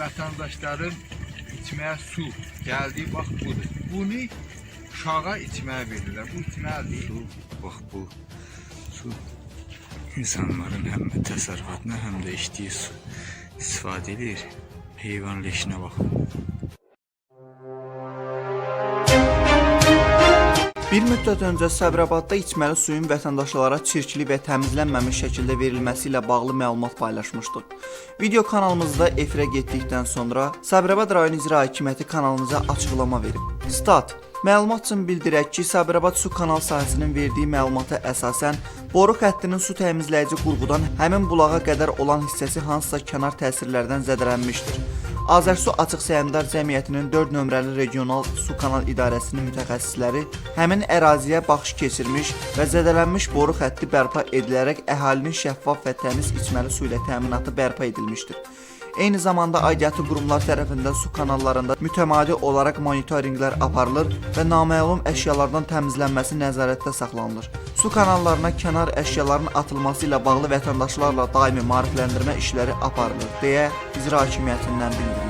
vətəndaşların içməyə su gəldiyi bax budur. Bunu uşağa içməyə verirlər. Bu içməlidir. Su, bax bu su insanların həm təsərrüfatına, həm də içdiyi su istifadə edir. Heyvan leşinə bax. Bir müddət öncə Səbrabadda içməli suyun vətəndaşlara çirkli və təmizlənməmiş şəkildə verilməsi ilə bağlı məlumat paylaşmışdıq. Video kanalımızda efirə getdikdən sonra Səbrabad rayon icra hakimiyyəti kanalımıza açıqlama verib. Stat Məlumat üçün bildirək ki, Səbrabad su kanal sahəsinin verdiyi məlumata əsasən boru xəttinin su təmizləyici qurğudan həmin bulağa qədər olan hissəsi hansısa kənar təsirlərdən zədələnmişdir. Azərsu Açıq Səhmdar Cəmiyyətinin 4 nömrəli regional su kanal idarəsinin mütəxəssisləri həmin əraziyə baxış keçirmiş və zədələnmiş boru xətti bərpa edilərək əhalinin şəffaf və təmiz içməli su ilə təminatı bərpa edilmişdir. Eyni zamanda aidiyyatı qurumlar tərəfindən su kanallarında mütəmadi olaraq monitorinqlər aparılır və naməlum əşyalardan təmizlənməsi nəzarətdə saxlanılır. Su kanallarına kənar əşyaların atılması ilə bağlı vətəndaşlarla daimi maarifləndirmə işləri aparılır deyə icra hakimiyyətindən bildirilib.